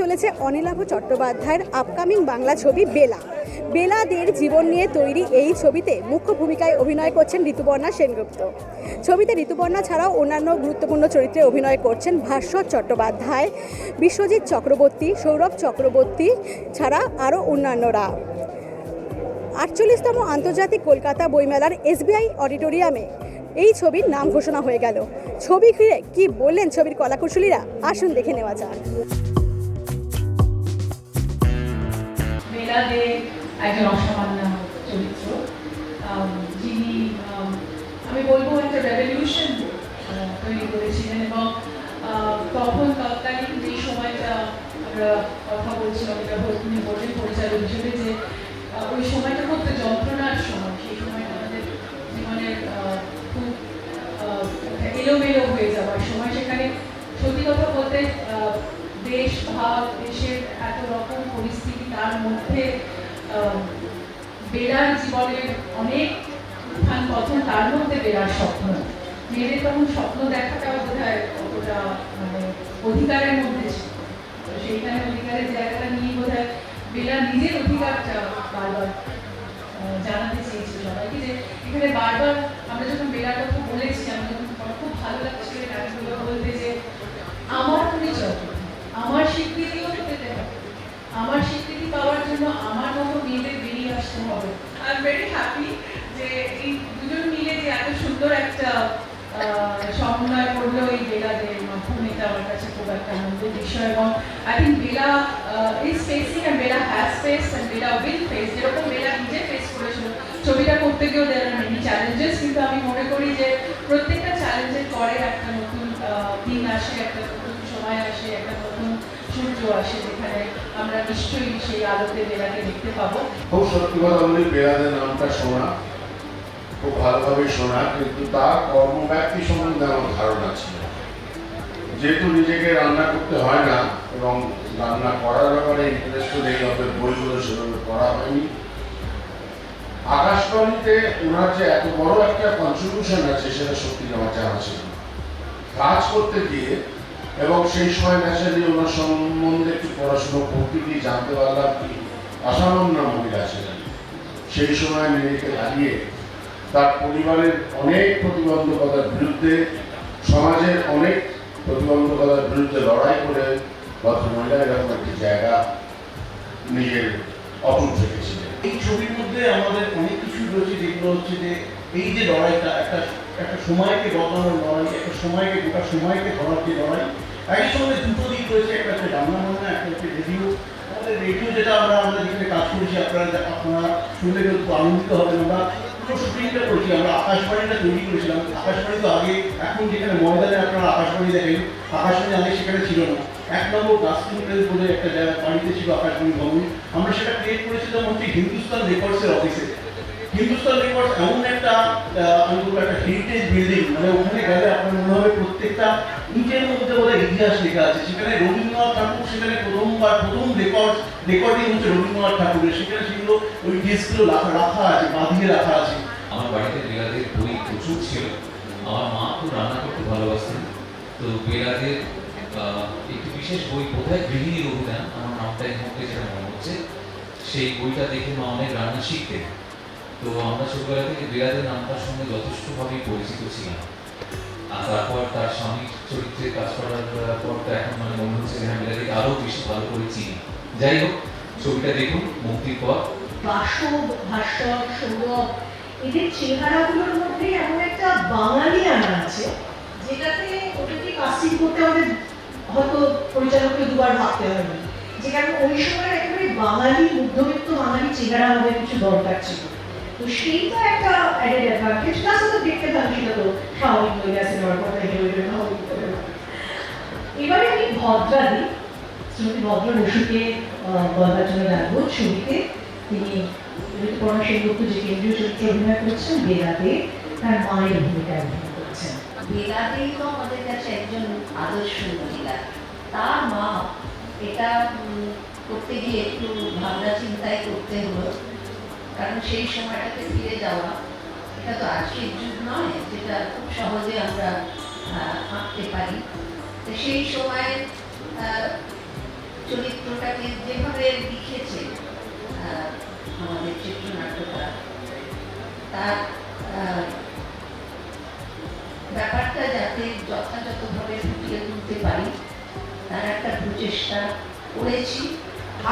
চলেছে অনিলাভ চট্টোপাধ্যায়ের আপকামিং বাংলা ছবি বেলা। বেলাদের জীবন নিয়ে তৈরি এই ছবিতে মুখ্য ভূমিকায় অভিনয় করছেন ঋতুপর্ণা সেনগুপ্ত। ছবিতে ঋতুপর্ণা ছাড়াও অন্যান্য গুরুত্বপূর্ণ চরিত্রে অভিনয় করছেন ভাস্বর চট্টোপাধ্যায়, বিশ্বজিৎ চক্রবর্তী, সৌরভ চক্রবর্তী ছাড়া আরও অন্যান্যরা। আটচল্লিশতম আন্তর্জাতিক কলকাতা বইমেলার এসবিআই অডিটোরিয়ামে এই ছবির নাম ঘোষণা হয়ে গেল। ছবি ঘিরে কি বললেন ছবির কলাকুশলীরা? আসুন দেখে নেওয়া যাক। আমি বলব একটা রেভলিউশন তৈরি করেছিলেন এবং তখন তৎকালীন যে সময়টা আমরা কথা বলছিলাম, এটা তিনি পরিচালক হিসেবে যে ওই সময়টা খুব যন্ত্রণার সময়। ভাব দেশের এত রকম পরিস্থিতি তার মধ্যে বেড়ার জীবনের অনেক উত্থান পথন তার মধ্যে বেড়ার স্বপ্ন। মেয়েদের তখন স্বপ্ন দেখাটা বোধ হয় অতটা মানে অধিকারের মধ্যে সেইখানে অধিকারের জায়গাটা নিয়ে বোধ হয় বেলা নিজের অধিকারটা বারবার আনন্দের বিষয় এবং I think Bela is facing and Bela has face and Bela will face যেরকম বেলা নিজে ফেস করেছিল ছবিটা করতে গিয়েও দেওয়ার মেনি চ্যালেঞ্জেস কিন্তু আমি মনে করি যে প্রত্যেকটা চ্যালেঞ্জের পরে একটা নতুন আহ, দিন আসে একটা নতুন সময় আসে একটা নতুন সূর্য আসে যেখানে আমরা নিশ্চয়ই সেই আলোতে বেলাকে দেখতে পাবো। খুব সত্যি কথা বলি বেড়াদের নামটা শোনা খুব ভালোভাবে শোনা কিন্তু তার কর্মব্যাপ্তি সম্বন্ধে আমার ধারণা ছিল যেহেতু নিজেকে রান্না করতে হয় না এবং রান্না করার ব্যাপারে ইন্টারেস্ট নেই, অতএব বইগুলো সেভাবে করা হয়নি। আকাশবাণীতে ওনার যে এত বড় একটা কন্ট্রিবিউশন আছে, সেটা সত্যি আমার জানা ছিল কাজ করতে গিয়ে এবং সেই সময় ন্যাচারালি ওনার সম্বন্ধে একটু পড়াশুনো করতে গিয়ে জানতে পারলাম কি অসামান্য মহিলা ছিলেন সেই সময় নিজেকে হারিয়ে তার পরিবারের অনেক প্রতিবন্ধকতার বিরুদ্ধে, সমাজের অনেক প্রতিবন্ধকতার বিরুদ্ধে লড়াই করে ভদ্রমহিলা এরকম একটি জায়গা নিজের অটুট রেখেছিলেন এই ছবির মধ্যে আমাদের অনেক কিছু রয়েছে যেগুলো হচ্ছে যে এই যে লড়াইটা, একটা একটা সময়কে বদলানোর লড়াই, একটা সময়কে, গোটা সময়কে ধরার যে লড়াই একই সঙ্গে দুটো দিক রয়েছে, একটা হচ্ছে রান্না একটা হচ্ছে রেডিও আমাদের রেডিও যেটা আমরা আমরা যেখানে কাজ করেছি, আপনারা আপনারা শুনলে কিন্তু আনন্দিত হবেন আমরা। পুরো শুটিংটা আমরা। আকাশবাণীটা তৈরি করেছিলাম। আকাশবাণী তো আগে, এখন যেখানে ময়দানে আপনারা আকাশবাণী দেখেন, আকাশবাণী আগে সেখানে ছিল না। এক নম্বর গাস্টিং বলে একটা জায়গা, বাড়িতে ছিল আকাশবাণী ভবন। আমরা সেটা ক্রিয়েট করেছিলাম হচ্ছে হিন্দুস্তান রেকর্ডসের অফিসে হিন্দুস্তান রেকর্ডস এমন একটা আমি বলব একটা হেরিটেজ বিল্ডিং মানে ওখানে গেলে আপনার মনে হবে প্রত্যেকটা মধ্যে বোধহয় ইতিহাস লেখা আছে। সেখানে রবীন্দ্রনাথ ঠাকুর, সেখানে প্রথমবার, প্রথম রেকর্ড রেকর্ডিং হচ্ছে রবীন্দ্রনাথ ঠাকুরের। সেখানে সেগুলো, ওই ডেস্কগুলো রাখা আছে, বাঁধিয়ে রাখা আছে। আমার বাড়িতে বেলাদের বই প্রচুর ছিল। আমার মা খুব রান্না করতে ভালোবাসতেন। তো বেলাদের একটি বিশেষ বই বোধহয় গৃহিণীর অভিধান আমার নামটা এই মুহূর্তে যেটা মনে হচ্ছে। সেই বইটা দেখে মা অনেক রান্না শিখতেন। তো আমরা ছোটবেলা থেকে বেলাদের নামটার সঙ্গে যথেষ্টভাবেই পরিচিত ছিলাম। আর তারপর তার স্বামীর চরিত্রে কাজ করার পর তো এখন মানে মনে হচ্ছে হ্যাঁ বেলাদিকে আরও বেশি ভালো করে চিনি। যাই হোক, ছবিটা দেখুন, মুক্তির পর। বাসব ভাস্বর সৌরভ, এদের চেহারাগুলোর মধ্যে এমন একটা বাঙালি আনা আছে, যেটাতে ওটাকে কাস্টিং করতে আমাদের হয়তো পরিচালককে দুবার ভাবতে হয়নি। যে কারণ ওই সময় একেবারে বাঙালি, মধ্যবিত্ত বাঙালি চেহারা আমাদের কিছু দরকার ছিল। তো সেইটা একটা অ্যাডেড অ্যাডভান্টেজ প্লাস তো দেখতে ভালো সেটা তো স্বাভাবিক হয়ে গেছে ওই জন্য স্বাভাবিক এবারে আমি ভদ্রাদি শ্রীমতী ভদ্র বসুকে বলবার জন্য ডাকবো ছবিতে। তিনি ঋতুপর্ণা সেনগুপ্ত যে কেন্দ্রীয় চরিত্রে অভিনয় করছেন, বেলাতে তার মায়ের ভূমিকায় অভিনয় করছেন। বেলাতেই তো আমাদের কাছে একজন আদর্শ মহিলা। তার মা, এটা করতে গিয়ে একটু ভাবনা চিন্তায় করতে হলো। কারণ সেই সময়টাতে ফিরে যাওয়া, এটা তো আজকের যুগ নয়, যেটা খুব সহজে আমরা আঁকতে পারি। সেই সময়ে চরিত্রটাকে যেভাবে লিখেছে আমাদের চিত্রনাট্যকার তার ব্যাপারটা যাতে যথাযথভাবে ফুটিয়ে তুলতে পারি, তার একটা প্রচেষ্টা করেছি।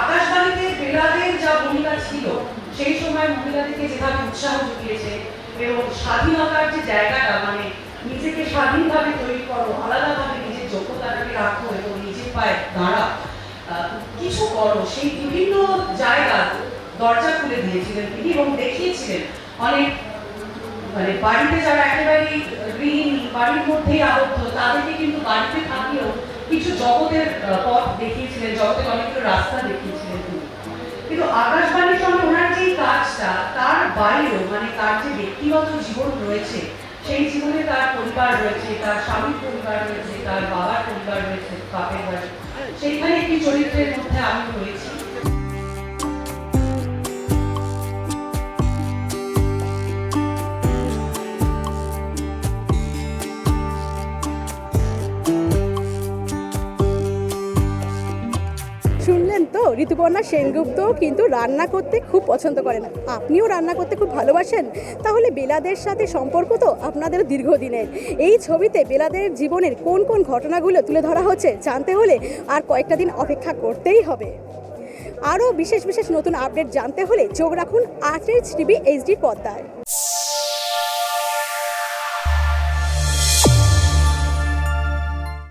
আকাশবাণীতে বেলাদের যা ভূমিকা ছিল সেই সময় মহিলাদেরকে যেভাবে উৎসাহ জুগিয়েছে এবং স্বাধীনতার যে জায়গাটা মানে নিজেকে স্বাধীনভাবে তৈরি করো, আলাদাভাবে নিজের যোগ্যতাটাকে রাখো এবং নিজের পায়ে দাঁড়া কিছু করো। সেই বিভিন্ন জায়গা দরজা খুলে দিয়েছিলেন তিনি এবং দেখিয়েছিলেন অনেক মানে বাড়িতে যারা একেবারেই গৃহিণী, বাড়ির মধ্যেই আবদ্ধ, তাদেরকে কিন্তু বাড়িতে থাকলেও কিছু জগতের পথ দেখিয়েছিলেন, জগতের অনেকগুলো রাস্তা দেখিয়েছিলেন তিনি। কিন্তু আকাশবাণীর সঙ্গে ওনার যে কাজটা তার বাইরেও মানে তার যে ব্যক্তিগত জীবন রয়েছে, সেই জীবনে তার পরিবার রয়েছে, তার স্বামীর পরিবার রয়েছে, তার বাবার পরিবার রয়েছে, বাপের বাড়ি। সেইখানে একটি চরিত্রের মধ্যে আমি রয়েছি। শুনলেন তো, ঋতুপর্ণা সেনগুপ্ত কিন্তু রান্না করতে খুব পছন্দ করেন। আপনিও রান্না করতে খুব ভালোবাসেন। তাহলে বেলাদের সাথে সম্পর্ক তো আপনাদের দীর্ঘদিনের। এই ছবিতে বেলাদের জীবনের কোন কোন ঘটনাগুলো তুলে ধরা হচ্ছে জানতে হলে আর কয়েকটা দিন অপেক্ষা করতেই হবে। আরও বিশেষ বিশেষ নতুন আপডেট জানতে হলে চোখ রাখুন আর্ট টিভি এইচডি পর্দায়।